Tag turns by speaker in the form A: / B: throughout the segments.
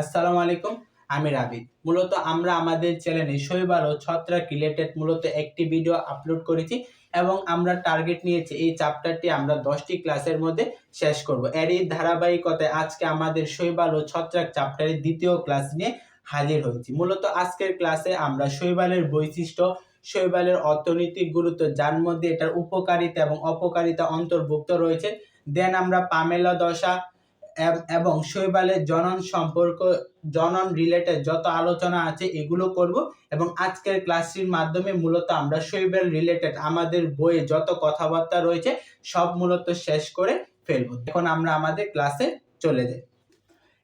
A: আসসালামু আলাইকুম, আমি রাবিদ মূলত আমরা আমাদের চ্যানেলে শৈবাল ও ছত্রাক রিলেটেড মূলত একটি ভিডিও আপলোড করেছি এবং আমরা টার্গেট নিয়েছি এই চ্যাপ্টারটি আমরা দশটি ক্লাসের মধ্যে শেষ করব। এরই ধারাবাহিকতায় আজকে আমাদের শৈবাল ও ছত্রাক চ্যাপ্টারের দ্বিতীয় ক্লাস নিয়ে হাজির হয়েছি। মূলত আজকের ক্লাসে আমরা শৈবালের বৈশিষ্ট্য, শৈবালের অর্থনৈতিক গুরুত্ব, যার মধ্যে এটার উপকারিতা এবং অপকারিতা অন্তর্ভুক্ত রয়েছে। দেন আমরা পামেলা দশা এব- শৈবালের জনন সম্পর্ক, জনন রিলেটেড যত আলোচনা আছে এগুলো করব এবং আজকের ক্লাসটির মাধ্যমে মূলত আমরা শৈবাল রিলেটেড আমাদের বইয়ে যত কথাবার্তা রয়েছে সব মূলত শেষ করে ফেলব। এখন আমরা আমাদের ক্লাসে চলে যাই।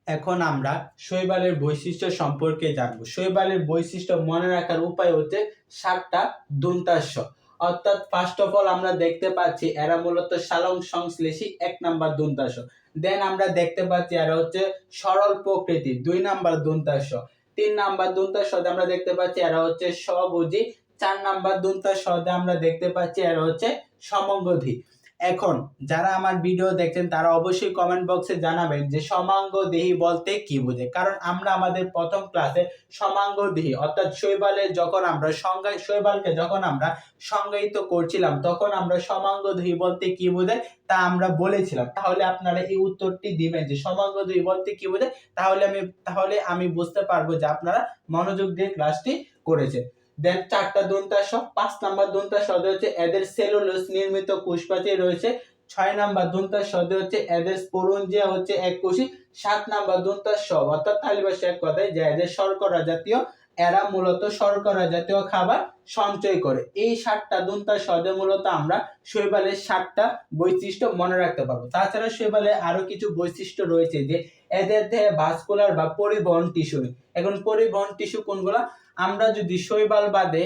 A: এখন আমরা শৈবালের বৈশিষ্ট্য সম্পর্কে জানব। শৈবালের বৈশিষ্ট্য মনে রাখার উপায় হচ্ছে সাতটা দন্তাস্য অর্থাৎ ফার্স্ট অফ অল আমরা দেখতে পাচ্ছি এরা মূলত সালং সংশ্লেষী, এক নাম্বার দন্তাস্য দেন আমরা দেখতে পাচ্ছি আর হচ্ছে সরল প্রকৃতি, দুই নাম্বার দন্তাস্য তিন নাম্বার দন্তাস্যতে আমরা দেখতে পাচ্ছি এরা হচ্ছে স্ববুঝি চার নাম্বার দন্তাস্যতে আমরা দেখতে পাচ্ছি এরা হচ্ছে সমঙ্গধি এখন যারা আমার ভিডিও দেখছেন, তারা অবশ্যই কমেন্ট বক্সে জানাবেন যে সমাঙ্গ দেহি বলতে কি বোঝে? কারণ আমরা আমাদের প্রথম ক্লাসে সমাঙ্গ দেহি, অর্থাৎ শৈবালের যখন আমরা সংজ্ঞা, শৈবালকে যখন আমরা সংজ্ঞায়িত করছিলাম, তখন আমরা সমাঙ্গ দেহি বলতে কি বোঝায় তা আমরা বলেছিলাম। তাহলে আপনারা এই উত্তরটি দিবেন যে সমাঙ্গ দেহি বলতে কি বোঝায় তাহলে আমি তাহলে আমি বুঝতে পারব যে আপনারা মনোযোগ দিয়ে ক্লাসটি করেছেন। দেন চারটা দন্তাস পাঁচ নাম্বার দন্তাস হচ্ছে এদের সেলুলোস নির্মিত কোষপ্রাচী রয়েছে। ছয় নাম্বার দন্তাস শব্দ হচ্ছে এদের স্পোরঞ্জিয়া হচ্ছে এক কোষী সাত নাম্বার দন্তাস সব অর্থাৎ তালিবাস এক কথায় যে এদের শর্করা জাতীয়, এরা মূলত শর্করা জাতীয় খাবার সঞ্চয় করে। এই সাতটা দন্তাস শব্দে মূলত আমরা শৈবালের সাতটা বৈশিষ্ট্য মনে রাখতে পারব। তাছাড়া শৈবালে আরও কিছু বৈশিষ্ট্য রয়েছে যে এদের দেহে ভাস্কুলার বা পরিবহন টিস্যু এখন পরিবহন টিস্যু কোনগুলা? আমরা যদি শৈবাল বাদে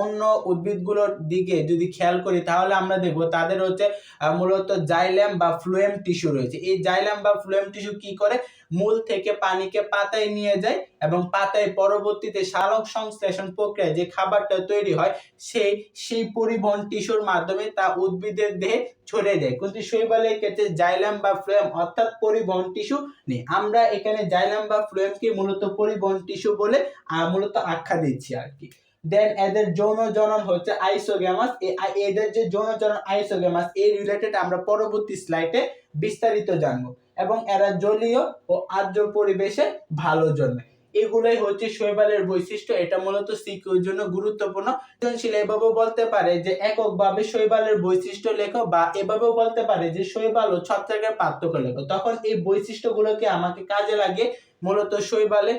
A: অন্য উদ্ভিদগুলোর দিকে যদি খেয়াল করি, তাহলে আমরা দেখব তাদের হচ্ছে মূলত জাইলেম বা ফ্লুয়েম টিস্যু রয়েছে। এই জাইলেম বা ফ্লুয়েম টিস্যু কি করে? মূল থেকে পানিকে পাতায় নিয়ে যায় এবং পাতায় পরবর্তীতে সালোক সংশ্লেষণ প্রক্রিয়ায় যে খাবারটা তৈরি হয় সেই সেই পরিবহন টিস্যুর মাধ্যমে তা উদ্ভিদের দেহে ছড়িয়ে যায় কিন্তু শৈবালের ক্ষেত্রে জাইলাম বা ফ্লোয়েম অর্থাৎ পরিবহন টিস্যু নেই। আমরা এখানে জাইলাম বা ফ্লোয়েমকে মূলত পরিবহন টিস্যু বলে মূলত আখ্যা দিচ্ছি আর কি। দেন এদের যৌন জনন হচ্ছে আইসোগ্যামাস এদের যে যৌন জনন আইসোগ্যামাস এই রিলেটেড আমরা পরবর্তী স্লাইডে বিস্তারিত জানব। এবং এরা জলীয় ও আর্দ্র পরিবেশে ভালো জন্মে। এগুলোই হচ্ছে শৈবালের বৈশিষ্ট্য। এটা মূলত সিকিউর জন্য গুরুত্বপূর্ণ। সৃজনশীল এভাবেও বলতে পারে যে এককভাবে শৈবালের বৈশিষ্ট্য লেখো বা এভাবেও বলতে পারে যে শৈবাল ও ছত্রাকের পার্থক্য লেখো। তখন এই বৈশিষ্ট্যগুলোকে আমাকে কাজে লাগে মূলত শৈবালে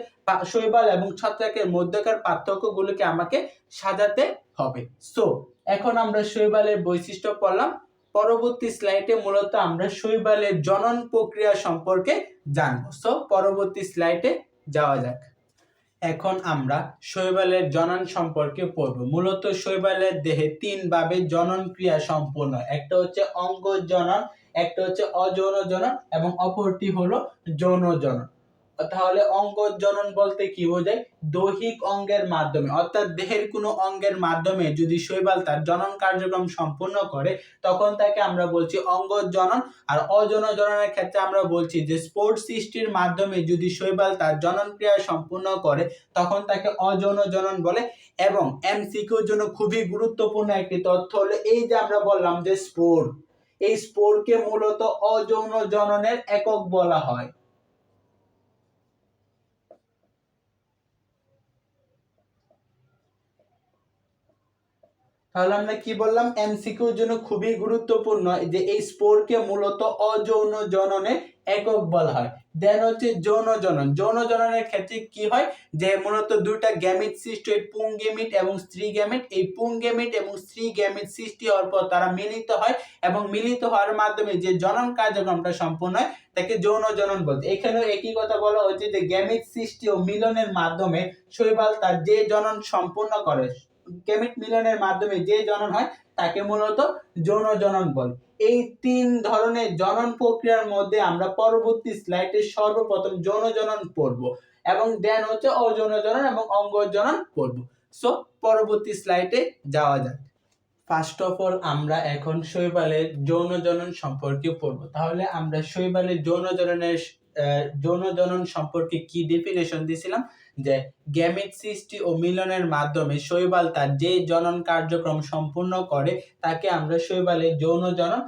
A: শৈবাল এবং ছত্রাকের মধ্যকার পার্থক্যগুলোকে আমাকে সাজাতে হবে। সো এখন আমরা শৈবালের বৈশিষ্ট্য পড়লাম। পরবর্তী স্লাইডে মূলত আমরা শৈবালের জনন প্রক্রিয়া সম্পর্কে জানব। সো পরবর্তী স্লাইডে যাওয়া যাক। এখন আমরা শৈবালের জনন সম্পর্কে পড়ব। মূলত শৈবালের দেহে তিন ভাবে জনন ক্রিয়া সম্পূর্ণ একটা হচ্ছে অঙ্গ জনন একটা হচ্ছে অযৌন জনন এবং অপরটি হলো যৌন জনন তাহলে অঙ্গ জনন বলতে কি বোঝায়? দৈহিক অঙ্গের মাধ্যমে। অর্থাৎ দেহের কোনো অঙ্গের মাধ্যমে যদি শৈবাল তার জনন কার্যক্রম সম্পূর্ণ করে, তখন তাকে আমরা বলছি অঙ্গ জনন। আর অযৌন জননের ক্ষেত্রে আমরা বলছি যে স্পোর্ট সৃষ্টির মাধ্যমে যদি শৈবাল তার জনন ক্রিয়া সম্পূর্ণ করে, তখন তাকে অযৌন জনন বলে। এবং এমসিকিউর জন্য খুবই গুরুত্বপূর্ণ একটি তথ্য হলো এই যে আমরা বললাম যে স্পোর। এই স্পোরকে মূলত অযৌন জননের একক বলা হয়। তাহলে আমরা কি বললাম? এমসিকিউর জন্য খুবই গুরুত্বপূর্ণ যে এই স্পোরকে মূলত অযৌন জননে একক বলা হয়। দেন হচ্ছে যৌন জনন। যৌন জননের ক্ষেত্রে কি হয়? যে মূলত দুইটা গ্যামিট সৃষ্টি হয়, পুং গ্যামিট এবং স্ত্রী গ্যামিট এই পুং গ্যামিট এবং স্ত্রী গ্যামিট সৃষ্টি হওয়ার পর তারা মিলিত হয় এবং মিলিত হওয়ার মাধ্যমে যে জনন কার্যক্রমটা সম্পূর্ণ হয়, তাকে যৌন জনন বলতে। এখানেও একই কথা বলা হচ্ছে যে গ্যামিট সৃষ্টি ও মিলনের মাধ্যমে শৈবাল তার যে জনন সম্পূর্ণ করে গেমিট মিলনের মাধ্যমে যে জনন হয়, তাকে মূলত যৌন জনন বলে। এই তিন ধরনের জনন প্রক্রিয়ার মধ্যে আমরা পরবর্তী স্লাইডে সর্বপ্রথম যৌন জনন পড়ব এবং দেন হচ্ছে অযৌন জনন এবং অঙ্গ জনন পড়ব। সো পরবর্তী স্লাইডে যাওয়া যাক। ফার্স্ট অফ অল আমরা এখন শৈবালের যৌন জনন সম্পর্কে পড়ব। তাহলে আমরা শৈবালের যৌন জননের যৌন জনন সম্পর্কে কি ডেফিনেশন দিয়েছিলাম যে গ্যামেট সৃষ্টি ও মিলনের মাধ্যমে শৈবাল তার যে জনন কার্যক্রম সম্পূর্ণ করে, তাকে আমরা শৈবালের যৌন জনন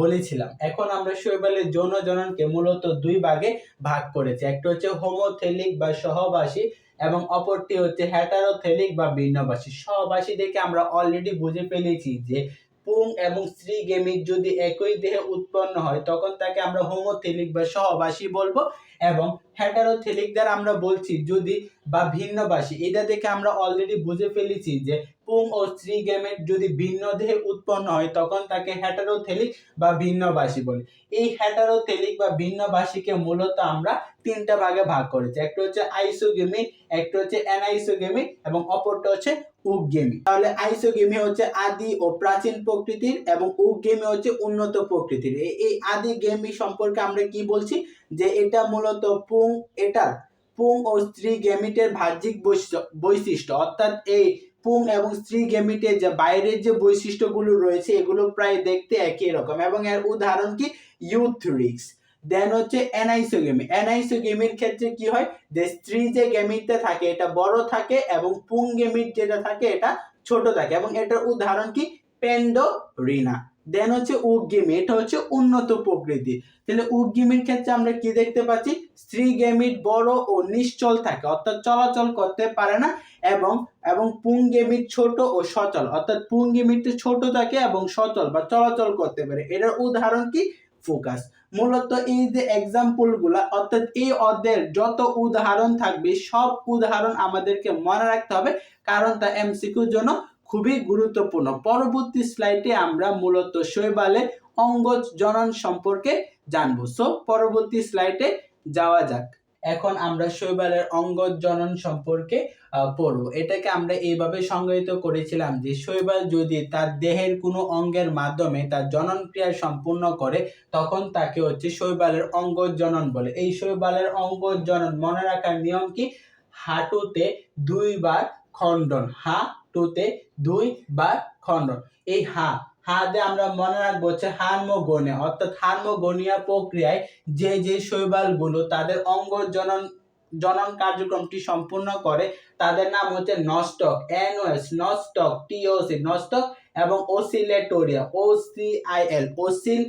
A: বলেছিলাম। এখন আমরা শৈবালের যৌন জননকে মূলত দুই ভাগে ভাগ করেছি। একটা হচ্ছে হোমোথেলিক বা সহবাসী এবং অপরটি হচ্ছে হ্যাটারোথেলিক বা ভিন্নবাসী। সহবাসী দেখে আমরা অলরেডি বুঝে ফেলেছি যে পুং এবং স্ত্রী গেমিট যদি একই দেহে উৎপন্ন হয়, তখন তাকে আমরা হোমোথেলিক বা সহবাসী বলব এবং হ্যাটারোথেলিক দ্বারা আমরা বলছি যদি বা ভিন্নবাসী। এটা দেখে আমরা অলরেডি বুঝে ফেলেছি যে পুং ও স্ত্রী গেমেট যদি ভিন্ন দেহে উৎপন্ন হয়, তখন তাকে হ্যাটারোথেলিক বা ভিন্নবাসী বলি। এই হ্যাটারোথেলিক বা ভিন্নবাসীকে মূলত আমরা তিনটা ভাগে ভাগ করেছি। একটা হচ্ছে আইসোগেমি একটা হচ্ছে অ্যানাইসোগেমি এবং অপরটা হচ্ছে উগেমি তাহলে আইসোগেমি হচ্ছে আদি ও প্রাচীন প্রকৃতির এবং উগেমি হচ্ছে উন্নত প্রকৃতির। এই- আদি গেমি সম্পর্কে আমরা কি বলছি? যে এটা মূলত পুং এটার পুং ও স্ত্রী গেমিটের বাহ্যিক বৈশিষ্ট্য- অর্থাৎ এই পুং এবং স্ত্রী গেমিটের যে বাইরের যে বৈশিষ্ট্যগুলো রয়েছে, এগুলো প্রায় দেখতে একই রকম। এবং এর উদাহরণ কি? ইউথ্রিক্স দেন হচ্ছে অ্যানাইসোগেমি অ্যানাইসোগেমির ক্ষেত্রে কি হয়? যে স্ত্রী যে গেমিটটা থাকে, এটা বড় থাকে এবং পুং গেমিট যেটা থাকে, এটা ছোট থাকে। এবং এটার উদাহরণ কি? পেন্ডোরিনা দেন হচ্ছে উগেমি এটা হচ্ছে উন্নত প্রকৃতি। তাহলে উগেমির ক্ষেত্রে আমরা কি দেখতে পাচ্ছি? স্ত্রী গেমিট বড় ও নিশ্চল থাকে, অর্থাৎ চলাচল করতে পারে না এবং এবং পুং পুংগেমিট ছোট ও সচল। অর্থাৎ পুং পুংগেমিট ছোট থাকে এবং সচল বা চলাচল করতে পারে। এটার উদাহরণ কি? ফোকাস মূলত এই যে এক্সাম্পলগুলা, অর্থাৎ এই অধ্যায়ের যত উদাহরণ থাকবে, সব উদাহরণ আমাদেরকে মনে রাখতে হবে, কারণ তা এমসিকিউর জন্য খুবই গুরুত্বপূর্ণ। পরবর্তী স্লাইডে আমরা মূলত শৈবালে অঙ্গজ জনন সম্পর্কে জানব। সো পরবর্তী স্লাইডে যাওয়া যাক। এখন আমরা শৈবালের অঙ্গ জনন সম্পর্কে পড়ব। এটাকে আমরা এইভাবে সংজ্ঞায়িত করেছিলাম যে, শৈবাল যদি তার দেহের কোনো অঙ্গের মাধ্যমে তার জনন ক্রিয়া সম্পূর্ণ করে, তখন তাকে হচ্ছে শৈবালের অঙ্গ জনন বলে। এই শৈবালের অঙ্গ জনন মনে রাখার নিয়ম কি? হাঁটুতে দুইবার খণ্ডন। হাঁটুতে দুইবার খণ্ডন। এই হা হা দিয়ে আমরা মনে রাখব হচ্ছে হার্মোগোনিয়া অর্থাৎ হার্মোগোনিয়া প্রক্রিয়ায় যে যে শৈবালগুলো তাদের অঙ্গ জনন জনন কার্যক্রমটি সম্পূর্ণ করে, তাদের নাম হচ্ছে নস্টক এনওএস নস্টক টিওসি নস্টক এবং ওসিলেটোরিয়া ও সি আই এল ওসিল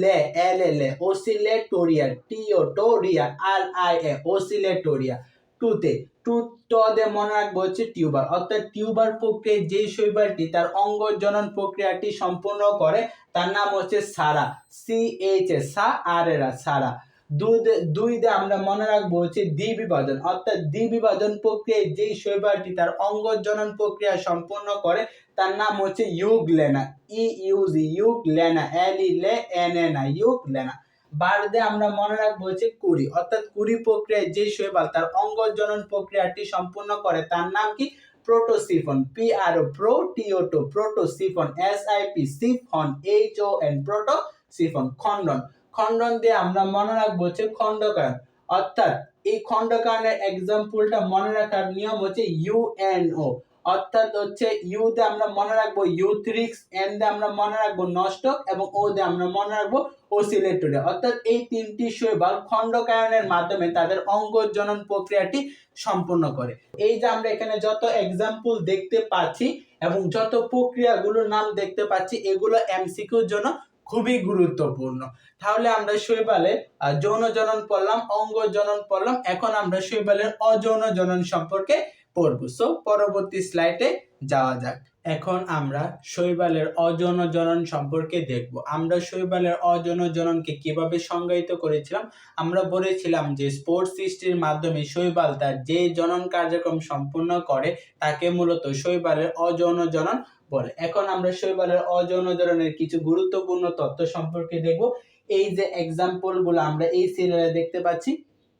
A: লে এল এল এ ওসিলেটোরিয়া টিওটোরিয়া আর আই এ ওসিলেটোরিয়া টুতে, টু টদে মনে রাখব হচ্ছে টিউবার। অর্থাৎ টিউবার প্রক্রিয়ায় যে শৈবালটি, তার অঙ্গ জনন প্রক্রিয়াটি সম্পূর্ণ করে, তার নাম হচ্ছে সারা সি এইচ এ সা আর এরা, সারা। দুই দে- আমরা মনে রাখব হচ্ছে দ্বিবিভাজন, অর্থাৎ দ্বিবিভাজন প্রক্রিয়ায় যেই শৈবালটি, তার অঙ্গ জনন প্রক্রিয়া সম্পূর্ণ করে, তার নাম হচ্ছে ইউগলেনা ই ইউজি ইউগলেনা এল ই লে এন এন আই ইউগলেনা। বারদে আমরা মনে রাখব হচ্ছে কুড়ি, অর্থাৎ কুড়ি প্রক্রিয়ায় যে শৈবাল তার অঙ্গ জনন প্রক্রিয়াটি সম্পূর্ণ করে, তার নাম কি? প্রোটোসিফন P R O প্রোটিওটো, protosiphon S I P siphon H O N protosiphon, খণ্ডন। খণ্ডন দিয়ে আমরা মনে রাখব হচ্ছে খণ্ডকায়ন অর্থাৎ এই খণ্ডকায়নের এক্সাম্পলটা মনে রাখার নিয়ম হচ্ছে ইউএনও অর্থাৎ হচ্ছে ইউ তে আমরা মনে রাখব ইউথ্রিক্স এন দিয়ে আমরা মনে রাখব নষ্টক এবং ও দে আমরা মনে রাখব ওসিলেটরি অর্থাৎ এই তিনটি শৈবাল খণ্ডকায়নের মাধ্যমে তাদের অঙ্গ জনন প্রক্রিয়াটি সম্পূর্ণ করে। এই যে আমরা এখানে যত এক্সাম্পল দেখতে পাচ্ছি এবং যত প্রক্রিয়াগুলোর নাম দেখতে পাচ্ছি এগুলো এমসিকিউর জন্য খুবই গুরুত্বপূর্ণ। তাহলে আমরা শৈবালের আহ, যৌন জনন পড়লাম অঙ্গ জনন পড়লাম এখন আমরা শৈবালের অযৌন জনন সম্পর্কে পড়ব। সো পরবর্তী স্লাইডে যাওয়া যাক। এখন আমরা শৈবালের অযৌন জনন সম্পর্কে দেখব। আমরা শৈবালের অজন জননকে কীভাবে সংজ্ঞায়িত করেছিলাম? আমরা বলেছিলাম যে স্পোর্টস সৃষ্টির মাধ্যমে শৈবাল তার যে জনন কার্যক্রম সম্পূর্ণ করে, তাকে মূলত শৈবালের অযৌন জনন বলে। এখন আমরা শৈবালের অযৌন জননের কিছু গুরুত্বপূর্ণ তথ্য সম্পর্কে দেখব। এই যে এক্সাম্পলগুলো আমরা এই সিরিয়ালে দেখতে পাচ্ছি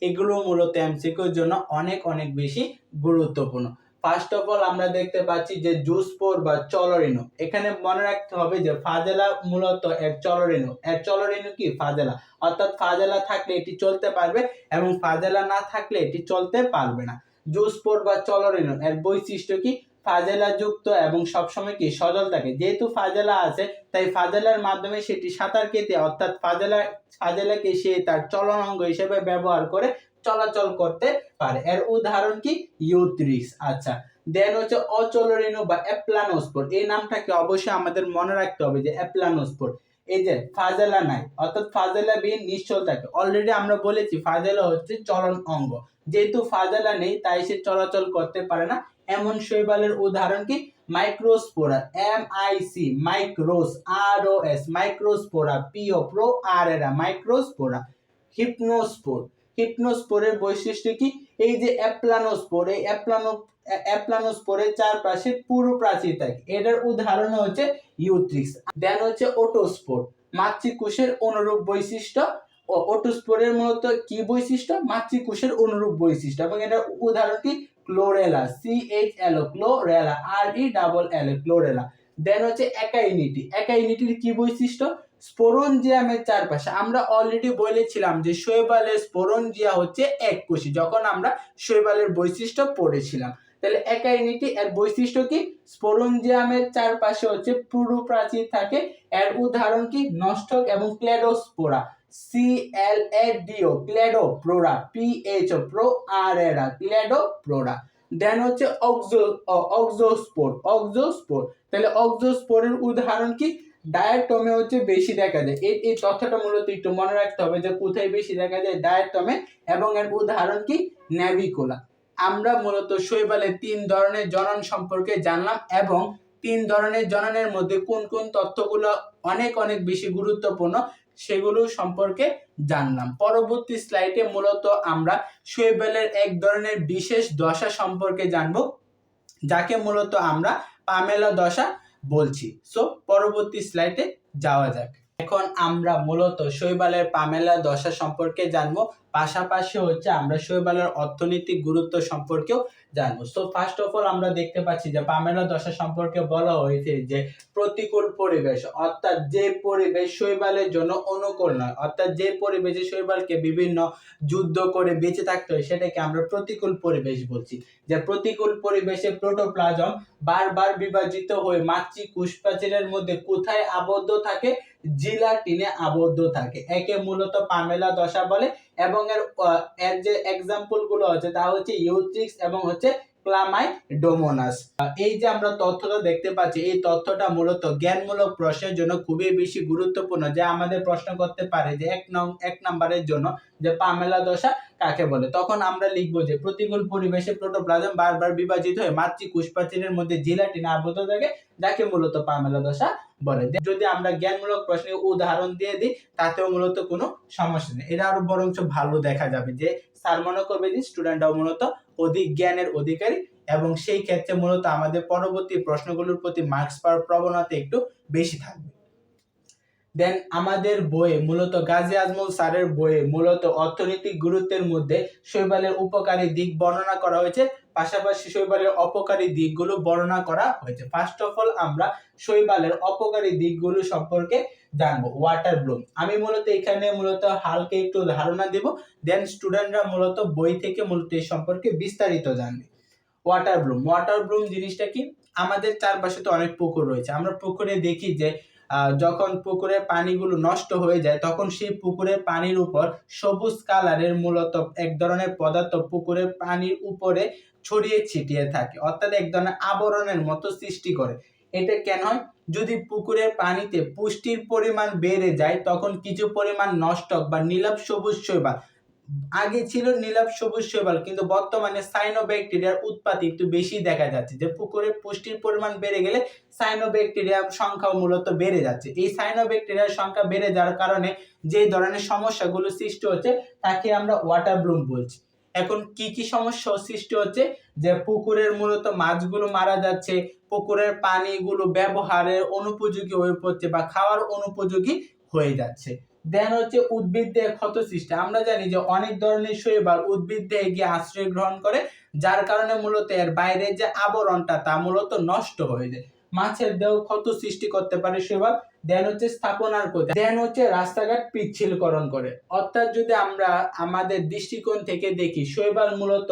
A: এগুলো মূলত এমসিকিউর জন্য অনেক অনেক বেশি গুরুত্বপূর্ণ। ফার্স্ট অফ অল আমরা দেখতে পাচ্ছি যে জুসপোর বা চলরিনু এখানে মনে রাখতে হবে যে ফাজেলা মূলত এক চলরিনু এক চলরিনু কি? ফাজেলা। অর্থাৎ ফাজেলা থাকলে এটি চলতে পারবে এবং ফাজেলা না থাকলে এটি চলতে পারবে না। জুসপোর বা চলরিনু এর বৈশিষ্ট্য কি? ফাজেলা যুক্ত এবং সবসময় কি সজল থাকে। যেহেতু ফাজেলা আছে, তাই ফাজেলার মাধ্যমে সেটি সাঁতার কেটে, অর্থাৎ ফাজেলা, ফাজেলাকে সে তার চলন অঙ্গ হিসেবে ব্যবহার করে চলাচল করতে পারে। এর উদাহরণ কি? ইউথ্রিক্স আচ্ছা দেন হচ্ছে অচলরিনো বা অ্যাপ্লানোস্পোর এই নামটাকে অবশ্যই আমাদের মনে রাখতে হবে যে অ্যাপ্লানোস্পোর এই যে ফাজেলা নাই, অর্থাৎ ফাজেলা বিন নিশ্চল থাকে। অলরেডি আমরা বলেছি ফাজেলা হচ্ছে চলন অঙ্গ। যেহেতু ফাজেলা নেই, তাই সে চলাচল করতে পারে না। এমন শৈবালের উদাহরণ কি? Microspora M I C micros R O S microspora PO pro R এরা মাইক্রোস্পোরা হিপনোস্পোর হিপনোস্পোরের বৈশিষ্ট্য কি? এই যে অ্যাপ্লানোস্পোর এই অ্যাপ্লানো অ্যাপ্লানোস্পোরের চারপাশে পুরো প্রাচীর থাকে এটার উদাহরণ হচ্ছে ইউথ্রিক্স, দেন হচ্ছে ওটোস্পোর মাতৃকোষের অনুরূপ বৈশিষ্ট্য, ও ওটোস্পোরের মূলত কি বৈশিষ্ট্য? মাতৃকোষের অনুরূপ বৈশিষ্ট্য। এবং এটার উদাহরণ কি? Chlorella C H L chlorella R E double L chlorella then হচ্ছে একাইনিটি একাইনিটির কি বৈশিষ্ট্য? স্পোরঞ্জিয়ামের চারপাশে। আমরা অলরেডি বলেছিলাম যে শৈবালের স্পোরঞ্জিয়া হচ্ছে এক কোষী, যখন আমরা শৈবালের বৈশিষ্ট্য পড়েছিলাম। তাহলে একাইনিটি এর বৈশিষ্ট্য কি? স্পোরঞ্জিয়ামের চারপাশে হচ্ছে পুরু প্রাচীর থাকে। এর উদাহরণ কি? নষ্টক এবং cladophora. C L A D O cladophora P H pro R এরা ক্লেডোপ্লোরা দেন হচ্ছে অক্সো অক্সোস্পোর অক্সোস্পোর তাহলে অক্সোস্পোরের উদাহরণ কি? ডায়াটমে হচ্ছে বেশি দেখা যায়। এই এই তথ্যটা মূলত একটু মনে রাখতে হবে যে কোথায় বেশি দেখা যায় ডায়াটমে এবং এর উদাহরণ কি? ন্যাভিকোলা আমরা মূলত শৈবালের তিন ধরনের জনন সম্পর্কে জানলাম এবং তিন ধরনের জননের মধ্যে কোন কোন তথ্যগুলো অনেক অনেক বেশি গুরুত্বপূর্ণ সেগুলো সম্পর্কে জানলাম। পরবর্তী স্লাইডে মূলত আমরা শৈবালের এক ধরনের বিশেষ দশা সম্পর্কে জানব, যাকে মূলত আমরা পামেলা দশা বলছি। সো পরবর্তী স্লাইডে যাওয়া যাক। এখন আমরা মূলত শৈবালের পামেলা দশা সম্পর্কে জানব পাশাপাশি হচ্ছে আমরা শৈবালের অর্থনৈতিক গুরুত্ব সম্পর্কেও জানব। সো ফার্স্ট অফ অল আমরা দেখতে পাচ্ছি যে পামেলা দশা সম্পর্কে বলা হয়েছে যে প্রতিকূল পরিবেশ, অর্থাৎ যে পরিবেশ শৈবালের জন্য অনুকূল নয়, অর্থাৎ যে পরিবেশে শৈবালকে বিভিন্ন যুদ্ধ করে বেঁচে থাকতে হয়, সেটাকে আমরা প্রতিকূল পরিবেশ বলছি। যে প্রতিকূল পরিবেশে প্রোটোপ্লাজম বারবার বিভাজিত হয়ে মাতৃ কুশপ্রাচীরের মধ্যে কোথায় আবদ্ধ থাকে? জিলাটিনে আবদ্ধ থাকে। একে মূলত পামেলা দশা বলে। এবং এর এর যে এক্সাম্পলগুলো আছে তা হচ্ছে ইউথ্রিক্স এবং হচ্ছে ক্লামাই ডোমোনাস এই যে আমরা তথ্যটা দেখতে পাচ্ছি, এই তথ্যটা মূলত জ্ঞানমূলক প্রশ্নের জন্য খুবই বেশি গুরুত্বপূর্ণ, যে আমাদের প্রশ্ন করতে পারে যে এক নং, এক নাম্বারের জন্য যে পামেলা দশা কাকে বলে। তখন আমরা লিখব যে, প্রতিকূল পরিবেশে প্রোটোপ্লাজম বারবার বিভাজিত হয়ে মাতৃ কুশপ্রাচীরের মধ্যে জিলাটিনে আবদ্ধ থাকে, যাকে মূলত পামেলা দশা বলে। যদি আমরা জ্ঞানমূলক প্রশ্নের উদাহরণ দিয়ে দিই, তাতেও মূলত কোনো সমস্যা নেই। এটা আরও বরঞ্চ ভালো দেখা যাবে, যে স্যার মনে করবে যে, স্টুডেন্টরাও মূলত অধিক জ্ঞানের অধিকারী এবং সেই ক্ষেত্রে মূলত আমাদের পরবর্তী প্রশ্নগুলোর প্রতি মার্কস পাওয়ার প্রবণতা একটু বেশি থাকবে। দেন আমাদের বইয়ে মূলত গাজী আজমল স্যারের বইয়ে মূলত অর্থনৈতিক গুরুত্বের মধ্যে শৈবালের উপকারী দিক বর্ণনা করা হয়েছে, পাশাপাশি শৈবালের অপকারী দিকগুলো বর্ণনা করা হয়েছে। ফার্স্ট অফ অল আমরা শৈবালের অপকারী দিকগুলো সম্পর্কে জানব ওয়াটার ব্লুম আমি মূলত এখানে মূলত হালকা একটু ধারণা দেব দেন স্টুডেন্টরা মূলত বই থেকে মূলত এই সম্পর্কে বিস্তারিত জানবে। ওয়াটার ব্লুম ওয়াটার ব্লুম জিনিসটা কি? আমাদের চারপাশে তো অনেক পুকুর রয়েছে। আমরা পুকুরে দেখি যে যখন পুকুরের পানিগুলো নষ্ট হয়ে যায়, তখন সেই পুকুরের পানির উপর সবুজ কালারের মূলত এক ধরনের পদার্থ পুকুরের পানির উপরে ছড়িয়ে ছিটিয়ে থাকে। অর্থাৎ এক ধরনের আবরণের মতো সৃষ্টি করে। এটা কেন হয়? যদি পুকুরের পানিতে পুষ্টির পরিমাণ বেড়ে যায়, তখন কিছু পরিমাণ নষ্টক বা নীলাভ সবুজ শৈবাল। আগে ছিল নীলাভ সবুজ শৈবাল, কিন্তু বর্তমানে সাইনোব্যাকটেরিয়ার উৎপাদ একটু বেশি দেখা যাচ্ছে, যে পুকুরে পুষ্টির পরিমাণ বেড়ে গেলে সাইনোব্যাকটেরিয়ার সংখ্যাও মূলত বেড়ে যাচ্ছে। এই সাইনোব্যাকটেরিয়ার সংখ্যা বেড়ে যাওয়ার কারণে যে ধরনের সমস্যাগুলো সৃষ্টি হচ্ছে, তাকে আমরা ওয়াটার ব্লুম বলছি। এখন কি কি সমস্যা সৃষ্টি হচ্ছে? যে পুকুরের মূলত মাছগুলো মারা যাচ্ছে, পুকুরের পানিগুলো ব্যবহারের অনুপযোগী হয়ে পড়ছে বা খাওয়ার অনুপযোগী হয়ে যাচ্ছে। দেন হচ্ছে উদ্ভিদ দেহে ক্ষত সৃষ্টি। আমরা জানি যে অনেক ধরনের শৈবাল উদ্ভিদ দেহে গিয়ে আশ্রয় গ্রহণ করে, যার কারণে মূলত এর বাইরে যে আবরণটা তা মূলত নষ্ট হয়ে যায়। মাছের দেহ ক্ষত সৃষ্টি করতে পারে শৈবাল দেন হচ্ছে স্থাপনার ক্ষতি দেন হচ্ছে রাস্তাঘাট পিচ্ছিলকরণ করে। অর্থাৎ যদি আমরা আমাদের দৃষ্টিকোণ থেকে দেখি, শৈবাল মূলত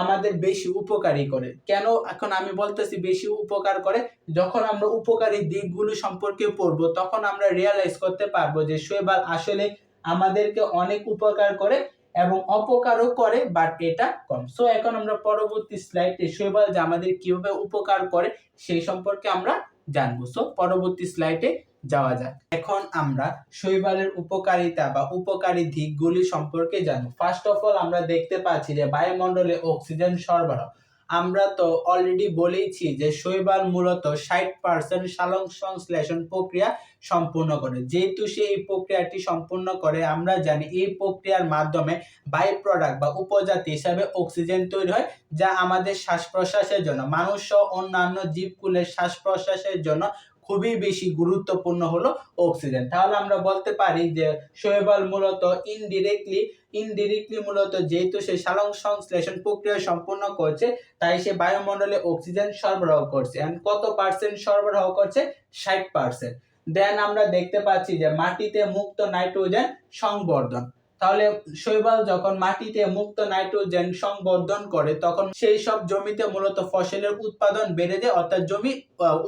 A: আমাদের বেশি উপকারী করে। কেন? এখন আমি বলতেছি বেশি উপকার করে। যখন আমরা উপকারী দিকগুলো সম্পর্কে পড়ব, তখন আমরা রিয়ালাইজ করতে পারব যে শৈবাল আসলে আমাদেরকে অনেক উপকার করে এবং অপকারও করে বাট এটা কম। সো এখন আমরা পরবর্তী স্লাইডে শৈবাল যে আমাদের কীভাবে উপকার করে, সেই সম্পর্কে আমরা জানব। সো পরবর্তী স্লাইডে যাওয়া যাক। এখন আমরা শৈবালের উপকারিতা বা উপকারী দিকগুলি সম্পর্কে জানব। ফার্স্ট অফ অল আমরা দেখতে পাচ্ছি যে বায়ুমণ্ডলে অক্সিজেন সরবরাহ। আমরা তো অলরেডি বলেইছি যে শৈবাল মূলত ষাট পার্সেন্ট সালং সংশ্লেষণ প্রক্রিয়া সম্পূর্ণ করে। যেহেতু সে এই প্রক্রিয়াটি সম্পূর্ণ করে, আমরা জানি এই প্রক্রিয়ার মাধ্যমে বাই প্রোডাক্ট বা উপজাতি হিসাবে অক্সিজেন তৈরি হয়, যা আমাদের শ্বাস প্রশ্বাসের জন্য, মানুষ সহ অন্যান্য জীবকুলের শ্বাস প্রশ্বাসের জন্য খুবই বেশি গুরুত্বপূর্ণ হলো অক্সিজেন তাহলে আমরা বলতে পারি যে শৈবাল মূলত ইনডিরেক্টলি ইনডিরেক্টলি মূলত যেহেতু সে সালং সংশ্লেষণ প্রক্রিয়া সম্পূর্ণ করছে, তাই সে বায়ুমণ্ডলে অক্সিজেন সরবরাহ করছে। এন্ড কত পার্সেন্ট সরবরাহ করছে? ষাট পার্সেন্ট দেন আমরা দেখতে পাচ্ছি যে মাটিতে মুক্ত নাইট্রোজেন সংবর্ধন। তাহলে শৈবাল যখন মাটিতে মুক্ত নাইট্রোজেন সংবর্ধন করে, তখন সেই সব জমিতে মূলত ফসলের উৎপাদন বেড়ে যায়, অর্থাৎ জমি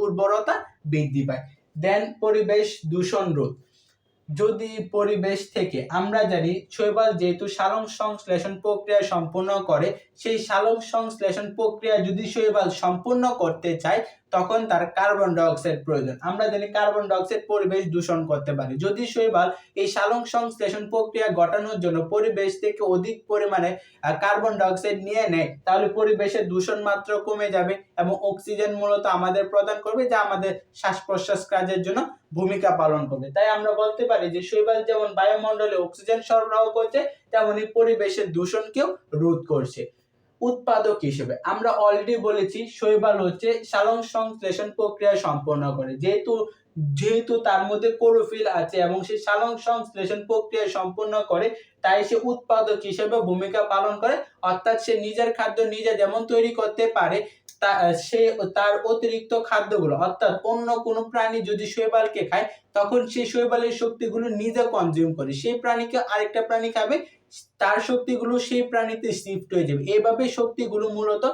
A: উর্বরতা বৃদ্ধি পায়। দেন পরিবেশ দূষণ রোধ। যদি পরিবেশ থেকে আমরা জানি, শৈবাল যেহেতু সালং সংশ্লেষণ প্রক্রিয়া সম্পূর্ণ করে, সেই সালং সংশ্লেষণ প্রক্রিয়া যদি শৈবাল সম্পূর্ণ করতে চায় তখন তার কার্বন ডাইঅক্সাইড প্রয়োজন। আমরা জানি কার্বন ডাইঅক্সাইড পরিবেশ দূষণ করতে পারে। যদি শৈবাল এই সালং সংশ্লেষণ প্রক্রিয়া ঘটানোর জন্য পরিবেশ থেকে অধিক পরিমাণে কার্বন ডাইঅক্সাইড নিয়ে নেয়, তাহলে পরিবেশের দূষণ মাত্র কমে যাবে এবং অক্সিজেন মূলত আমাদের প্রদান করবে, যা আমাদের শ্বাস প্রশ্বাস কাজের জন্য ভূমিকা পালন করবে। তাই আমরা বলতে পারি যে শৈবাল যেমন বায়ুমণ্ডলে অক্সিজেন সরবরাহ করছে, তেমনি পরিবেশের দূষণকেও রোধ করছে। উৎপাদক হিসেবে। আমরা অলরেডি বলেছি, শৈবাল হচ্ছে সালং সংশ্লেষণ প্রক্রিয়া সম্পন্ন করে। যেহেতু যেহেতু তার মধ্যে ক্লোরোফিল আছে এবং সে সালং সংশ্লেষণ প্রক্রিয়া সম্পূর্ণ করে, তাই সে উৎপাদক হিসেবে ভূমিকা পালন করে। অর্থাৎ সে নিজের খাদ্য নিজে যেমন তৈরি করতে পারে, তা, সে তার অতিরিক্ত খাদ্যগুলো, অর্থাৎ অন্য কোনো প্রাণী যদি শৈবালকে খায়, তখন সেই শৈবালের শক্তিগুলো নিজে কনজিউম করে। সেই প্রাণীকে আরেকটা প্রাণী খাবে তার শক্তিগুলো সেই প্রাণীতে শিফট হয়ে যাবে। এইভাবে শক্তিগুলো মূলত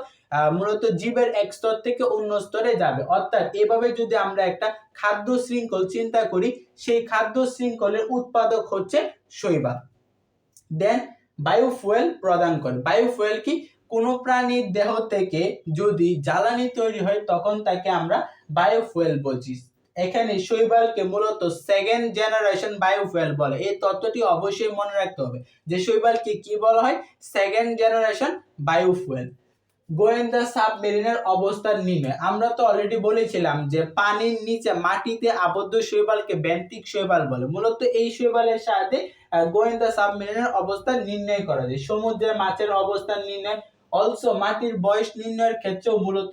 A: মূলত জীবের এক স্তর থেকে অন্য স্তরে যাবে। অর্থাৎ এভাবে যদি আমরা একটা খাদ্য শৃঙ্খল চিন্তা করি, সেই খাদ্য শৃঙ্খলের উৎপাদক হচ্ছে শৈবাল। দেন বায়োফুয়েল প্রদান করে। বায়োফুয়েল কি? কোনো প্রাণীর দেহ থেকে যদি জ্বালানি তৈরি হয়, তখন তাকে আমরা বায়োফুয়েল বলছি। এখানে শৈবালকে মূলত সেকেন্ড জেনারেশন বায়োফুয়েল বলে। এই তত্ত্বটি অবশ্যই মনে রাখতে হবে যে শৈবালকে কি বলা হয়? সেকেন্ড জেনারেশন বায়োফুয়েল গোয়েন্দা সাবমেরিনের অবস্থান নির্ণয় আমরা তো অলরেডি বলেছিলাম যে পানির নিচে মাটিতে আবদ্ধ শৈবালকে ব্যান্তিক শৈবাল বলে। মূলত এই শৈবালের সাথে গোয়েন্দা সাবমেরিনের অবস্থান নির্ণয় করা যায়। সমুদ্রে মাছের অবস্থান নির্ণয়। অলসো মাটির বয়স নির্ণয়ের ক্ষেত্রেও মূলত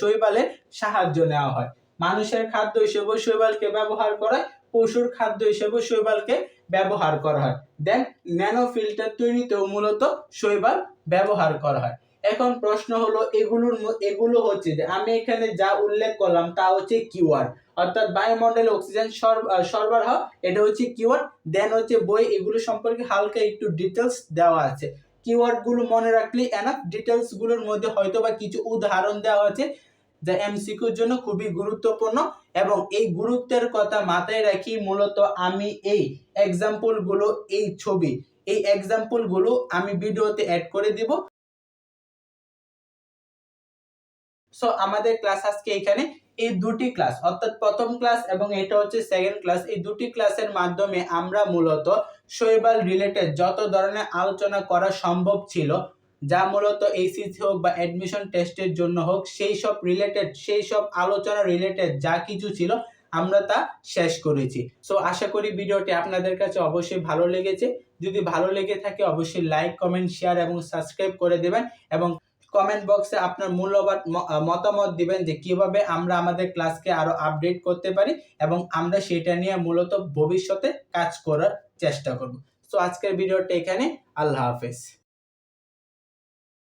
A: শৈবালের সাহায্য নেওয়া হয়। মানুষের খাদ্য হিসেবে শৈবালকে ব্যবহার করা হয় পশুর খাদ্য হিসেবে শৈবালকে ব্যবহার করা হয়। দেন ন্যানো ফিল্টার তৈরিতেও মূলত শৈবাল ব্যবহার করা হয়। এখন প্রশ্ন হলো, এগুলোর এগুলো হচ্ছে যে, আমি এখানে যা উল্লেখ করলাম তা হচ্ছে কিওয়ার্ড অর্থাৎ বায়ুমণ্ডলে অক্সিজেন সরবরাহ, এটা হচ্ছে কিওয়ার্ড দেন হচ্ছে বই, এগুলো সম্পর্কে হালকা একটু ডিটেলস দেওয়া আছে। কিওয়ার্ডগুলো মনে রাখলে এনাফ ডিটেলসগুলোর মধ্যে হয়তো বা কিছু উদাহরণ দেওয়া আছে। যা এমসিকিউর জন্য খুবই গুরুত্বপূর্ণ এবং এই গুরুত্বের কথা মাথায় রাখি মূলত আমি এই এক্সাম্পলগুলো, এই ছবি, এই এক্সাম্পলগুলো আমি ভিডিওতে অ্যাড করে দিব। সো আমাদের ক্লাস আজকে এখানে এই দুটি ক্লাস অর্থাৎ প্রথম ক্লাস এবং এটা হচ্ছে সেকেন্ড ক্লাস এই দুটি ক্লাসের মাধ্যমে আমরা মূলত শৈবাল রিলেটেড যত ধরনের আলোচনা করা সম্ভব ছিল যা মূলত এইচএসসি হোক বা অ্যাডমিশন টেস্টের জন্য হোক, সেই সব রিলেটেড সেই সব আলোচনা রিলেটেড যা কিছু ছিল আমরা তা শেষ করেছি। সো আশা করি ভিডিওটি আপনাদের কাছে অবশ্যই ভালো লেগেছে। যদি ভালো লেগে থাকে, অবশ্যই লাইক কমেন্ট শেয়ার এবং সাবস্ক্রাইব করে দেবেন এবং কমেন্ট বক্সে আপনার মূল্যবান মতামত দিবেন যে কীভাবে আমরা আমাদের ক্লাসকে আরও আপডেট করতে পারি এবং আমরা সেটা নিয়ে মূলত ভবিষ্যতে কাজ করার চেষ্টা করব। সো আজকের ভিডিওটা এখানে। আল্লাহ হাফেজ।